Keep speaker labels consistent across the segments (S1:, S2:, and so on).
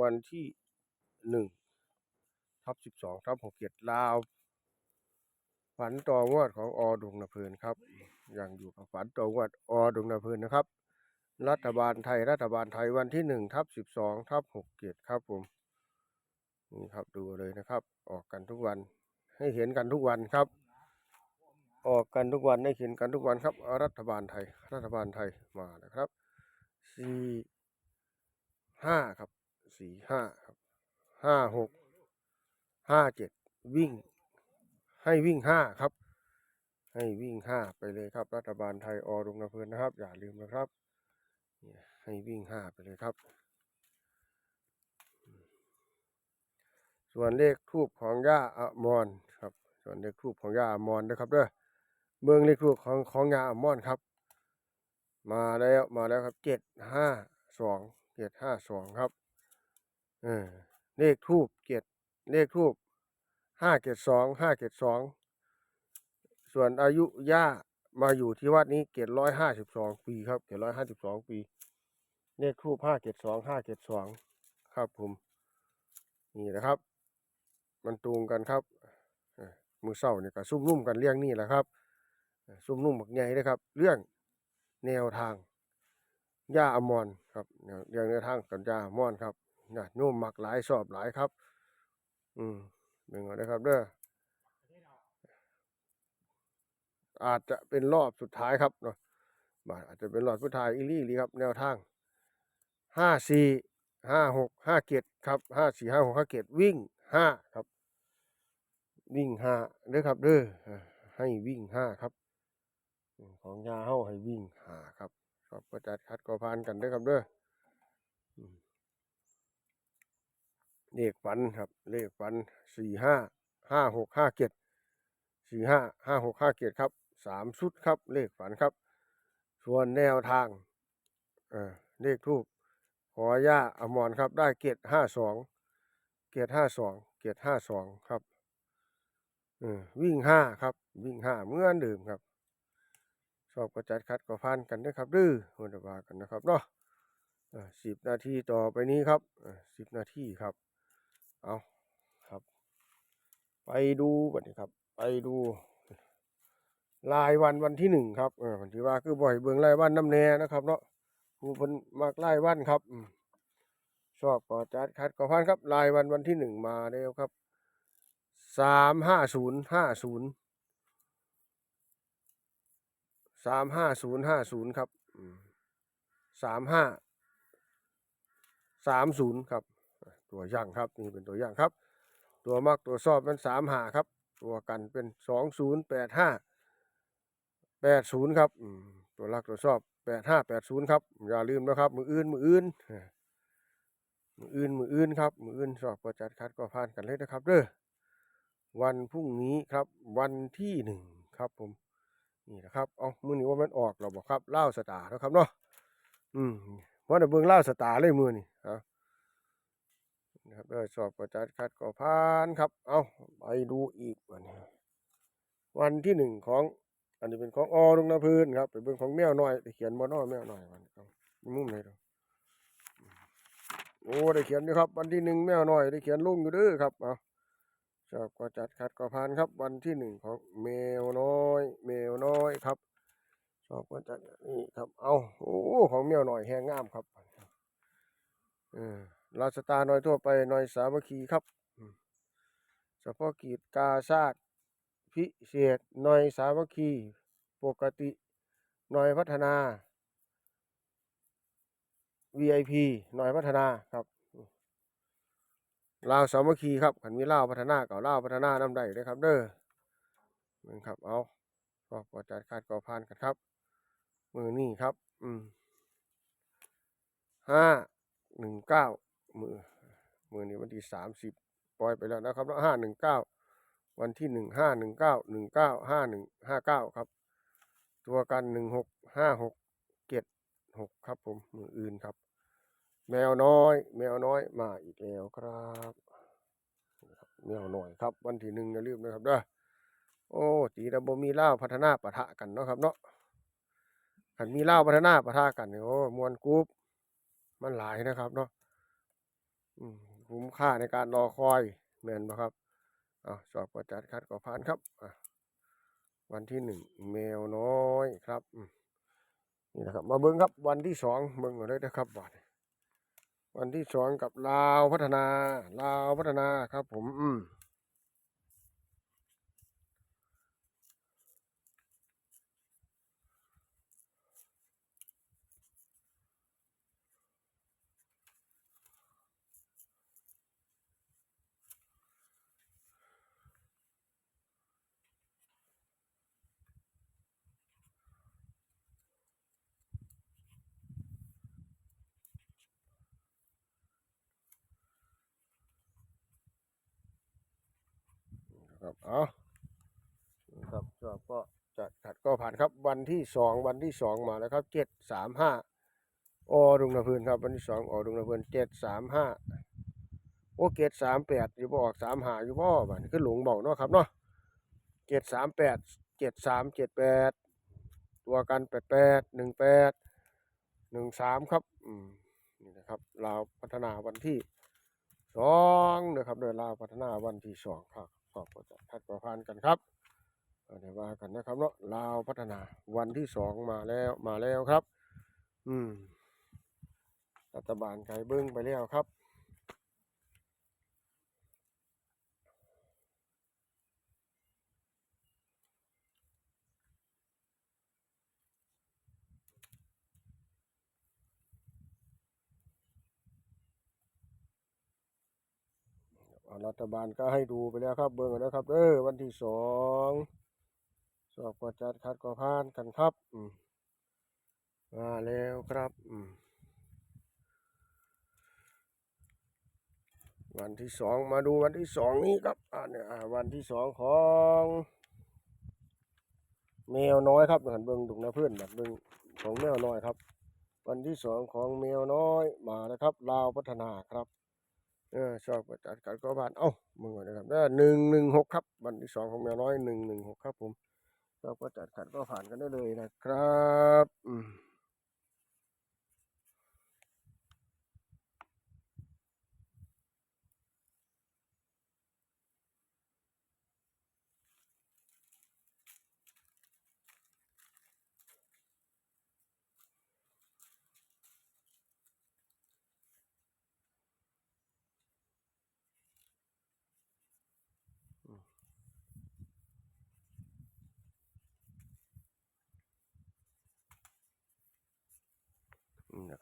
S1: วันที่หนึ่งทับสิบสองทับหกเจ็ดลาว ฝันต่องวดของอดงนาเพลินครับ อยังอยู่กับฝันต่องวดอดงนาเพลินนะครับ รัฐบาลไทยรัฐบาลไทยวันที่หนึ่งทับสิบสองทับหกเจ็ดครับผมนี่ครับดูเลยนะครับ ออกกันทุกวัน ให้เห็นกันทุกวันครับ ออกกันทุกวันให้เห็นกันทุกวันครับ รัฐบาลไทย รัฐบาลไทยมานะครับสี่ห้าครับ สี่ห้าครับห้าหกห้าเจ็ดวิ่ง ให้วิ่งห้าครับ ให้วิ่งห้าไปเลยครับ รัฐบาลไทยอรุณเพลินนะครับ อย่าลืมนะครับให้วิ่งห้าไปเลยครับ ส่วนเลขทูบของย่าอมรครับ ส่วนเลขทูบของย่าอมรนนะครับเด้อเมืองเลขทูบของของย่าอมรครับ มาแล้วมาแล้วครับเจ็ดห้าสองเจ็ดห้าสองครับ เออเลขทูบเจ็ดเลขทูบห้าเจ็ดสองห้าเจ็ดสองส่วนอายุย่ามาอยู่ที่วัดนี้เจ็ดร้อยห้าสิบสองปีครับเจ็ดร้อยห้าสิบสองปี เลขทูบห้าเจ็ดสองห้าเจ็ดสองครับผมนี่นะครับ มันตรงกันครับมือเศร้าเนี่ยก็ซุ่มนุ่มกันเรื่องนี่แหละครับซุ่มนุ่มบักใหญ่เลยครับ เรื่องแนวทางย่าอมรครับเรื่องแนวทางกับย่าอมรครับ นะโน้มมักหลายสอบหลายครับ อืมเป็นไงนะครับเด้ออาจจะเป็นรอบสุดท้ายครับเนาะบาอาจจะเป็นรอบสุดท้ายอีลี่ลีครับ แนวทางห้าสี่ห้าหกห้าเกตครับห้าสี่ห้าหกห้าเกตวิ่งห้าครับ วิ่งห้าเด้อครับเด้อให้วิ่งห้าครับ ของยาเฮาให้วิ่งห้าครับชอบประจัดคัดกอพานกันเด้อครับเด้อ เลขฝันครับ เลขฝันสี่ห้าห้าหกห้าเจ็ดสี่ห้าห้าหกห้าเจ็ดครับสามชุดครับ เลขฝันครับ ส่วนแนวทางเออเลขทูบขอย่าอมรครับ ได้เกตห้าสองเกตห้าสองเกตห้าสองครับอวิ่งห้าครับ วิ่งห้าเมื่อนเดิมครับชอบกระจัดคัดก็พันกันนะครับดื้อหัวตะบากันนะครับเนาะสิบนาทีต่อไปนี้ครับสิบนาทีครับ เอาครับ ไปดูบัดนี้ครับ ไปดูรายวันวันที่หนึ่งครับเออวันที่ว่าคือบ่อยเบิ่งรายวันน้ำแน่นะครับเนาะผู้เพิ่นมักรายวันครับชอบก็จัดคัดก็พันครับรายวันวันที่หนึ่งมาแล้วครับสามห้าศูนย์ห้าศูนย์สามห้าศูนย์ห้าศูนย์ครับสามห้าสามศูนย์ครับ ตัวอย่างครับนี่เป็นตัวอย่างครับ ตัวมักตัวชอบเป็นสามหาครับ ตัวกันเป็นสองศูนย์แปดห้าแปดศูนย์ครับตัวรักตัวชอบแปดห้าแปดศูนย์ครับ อย่าลืมนะครับ มืออื่นมืออื่นมืออื่นมืออื่นครับมืออื่นสอบประจัดคัดก็ผ่านกันเลยนะครับเด้อวันพรุ่งนี้ครับ วันที่หนึ่งครับผมนี่นะครับเอามือนี้ว่ามันออกเราบอกครับเล่าสตาร์นะครับเนาะอืมว่าแต่เบิ่งเล่าสตาร์เลยมือนี่ นะครับได้สอบประจัดคัดก่อพานครับ เอาไปดูอีกวันนี้วันที่หนึ่งของ อันนี้เป็นของอลงนาพื้นครับไปเบิ่งของแมวน้อยไปเขียนบ่น้อแมวน้อยวันเอามุมไหนดูโอ้ได้เขียนอยู่ครับ วันที่หนึ่งแมวน้อยได้เขียนลุงอยู่ด้อครับเอาชอบก็จัดขัดก็พานครับ วันที่หนึ่งของแมวน้อย แมวน้อยครับชอบก็จัดนี่ครับ เอาโอ้ของแมวหน่อยแห้งงามครับ เออ ราชตาน้อยทั่วไปน้อยสามัคคีครับเฉพาะกีดกาชาติพิเศษน้อยสามัคคี ปกติน้อยพัฒนา VIP น้อยพัฒนาครับลาวสามัคคีครับขันมีลาวพัฒนากับลาวพัฒนานำได้เลยครับ เด้อนี่ครับเอาก็ปจัดคาดก่อพานกันครับ มือนี่ครับ อืมห้าหนึ่งเก้า มือมือนี้วันที่สามสิบปล่อยไปแล้วนะครับแล้วห้าหนึ่งเก้าวันที่หนึ่งห้าหนึ่งเก้าหนึ่งเก้าห้าหนึ่งห้าเก้าครับ ตัวกันหนึ่งหกห้าหกเจ็ดหกครับผมมืออื่นครับ แมวน้อย แมวน้อยมาอีกแล้วครับแมวน้อยครับ วันที่หนึ่งอย่าลืมนะครับเด้อโอ้ตีระบบมีเล่าพัฒนาปะทะกันเนาะครับเนาะขันมีเล่าพัฒนาปะทะกันเนี่ยโอ้มวนกรุ๊ปมันหลายนะครับเนาะ คุ้มค่าในการรอคอยแม่นบ่ครับอ่าสอบประจัดคัดก็ผ่านครับอะวันที่หนึ่งแมวน้อยครับนี่นะครับ มาเบิ้งครับวันที่สองเบิ้งกันเลยนะครับบัดนี้วันที่สองกับลาวพัฒนาลาวพัฒนาครับ ผมอืม ครับเอาครับชอบก็จัดขัดก็ผ่านครับวันที่สองวันที่สองมาแล้วครับเจ็ดสามห้าอดุงนาพื้นครับ วันที่สองอดุงนาพื้นเจ็ดสามห้าโอเกตสามแปดอยู่บออกสามหาอยู่บ่อบัดนคือหลงเบาเนาะครับเนาะเจ็ดสามแปดเจ็ดสามเจ็ดแปดตัวกันแปดแปดหนึ่งแปดหนึ่งสามครับอืมนี่นะครับลาวพัฒนาวันที่สองนะครับโดยลาวพัฒนาวันที่สองครับ ขอบคุณทัดประพันกันครับเอาเดี๋ยวว่ากันนะครับเนาะลาวพัฒนาวันที่สองมาแล้วมาแล้วครับ อืมรัฐบาลไก่เบิ้งไปแล้วครับ รัฐบาลก็ให้ดูไปแล้วครับ เบิ้งแล้วครับเออวันที่สองสอบกวจัดคัดกวพานกันครับอืมาแล้วครับอืมวันที่สองมาดูวันที่สองนี้ครับอ่าเนี่ยวันที่สองของแมวน้อยครับเหันเบิ้งดุกนะเพื่อนแบบเบิ้งของแมวน้อยครับ วันที่สองของแมวน้อยมาแล้วครับลาวพัฒนาครับ เออชอบประจัดการก็ผ่าน เอ้ามึงก่อนนะครับหนึ่งหนึ่งหกครับวันที่สองของแมวน้อยหนึ่งหนึ่งหกครับผมชอบประจัดขัดก็ผ่านกันได้เลยนะครับ อืม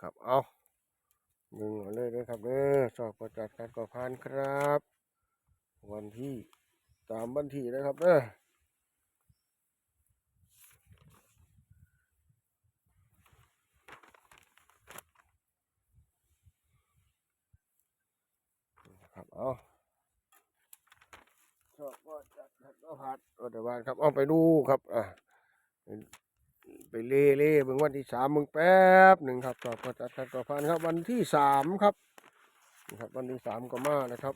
S1: นะครับ เอามึงก่อนเลยนะครับเด้อชอบประจัดการก็ผ่านครับ วันที่ตามวันทีนะครับเด้อะครับเอาชอบประจัดการก็ผ่านรัฐบาลครับ เอาไปดูครับ อะ ไปเล่เล่เบิ่งวันที่สามมึงแป๊บหนึ่งครับต่อประจัดขัดก็ผ่านครับ วันที่สามครับนี่ครับ วันที่สามก็มานะครับ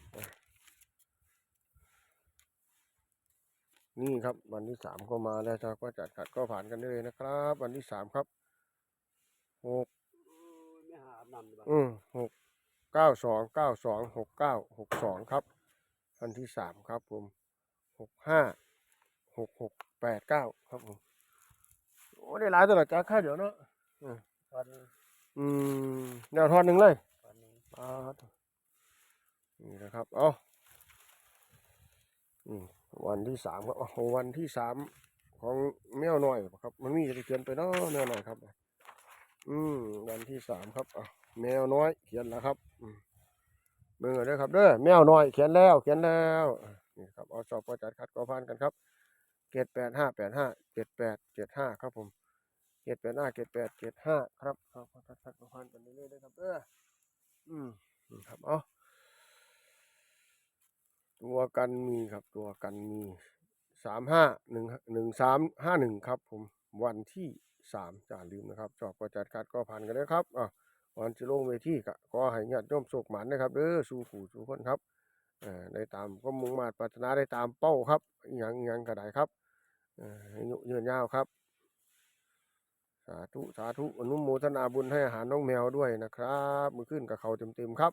S1: นี่ครับวันที่สามก็มาแล้วครับก็จัดขัดก็ผ่านกันได้เลยนะครับ วันที่สามครับหก
S2: ไม่หาอาบน้ำดีกว่า
S1: อืมหกเก้าสองเก้าสองหกเก้าหกสองครับ วันที่สามครับผมหกห้าหกหกแปดเก้าครับผม โอ้ได้หลายตัวละจ้าค่าเดี๋ยวเนาะ
S2: ตอน
S1: อืมแนวทอนหนึ่งเลย
S2: ตอนนี้
S1: ปาดนี่นะครับเอาอืมวันที่สามครับโอ้โหวันที่สามของแมวน้อยครับ มันมีจะเขียนไปเนาะแมวน้อยครับ อืมวันที่สามครับอะแมวน้อยเขียนแล้วครับอืมเบิ่งเอาเด้อครับเด้อแมวน้อยเขียนแล้วเขียนแล้วอะนี่ครับเอาสอบประจัดคัดกอพันกันครับ เจ็ดแปดห้าแปดห้าเจ็ดแปดเจ็ดห้าครับผมเจ็ดแปดห้าเจ็ดแปดเจ็ดห้าครับสอบประจัดคัดกอพันกันเรื่อยๆเลยครับเด้ออืมนะครับเอาตัวกันมีครับตัวกันมีสามห้าหนึ่งหนึ่งสามห้าหนึ่งครับ ผมวันที่สามอย่าลืมนะครับสอบประจัดคัดกอพันกันเลยครับอะก่อนจะลงเวทีก็ขอให้ญาติโยมโชคหมันนะครับเด้อสู่ผู้สู่คนครับอ่อได้ตามก็มุ่งมาตรปรารถนาได้ตามเป้าครับอย่างอย่างก็ได้ครับ อายุยืนยาวครับ สาธุ สาธุ อนุโมทนาบุญให้อาหารน้องแมวด้วยนะครับ มือขึ้นกับเขาเต็มๆครับ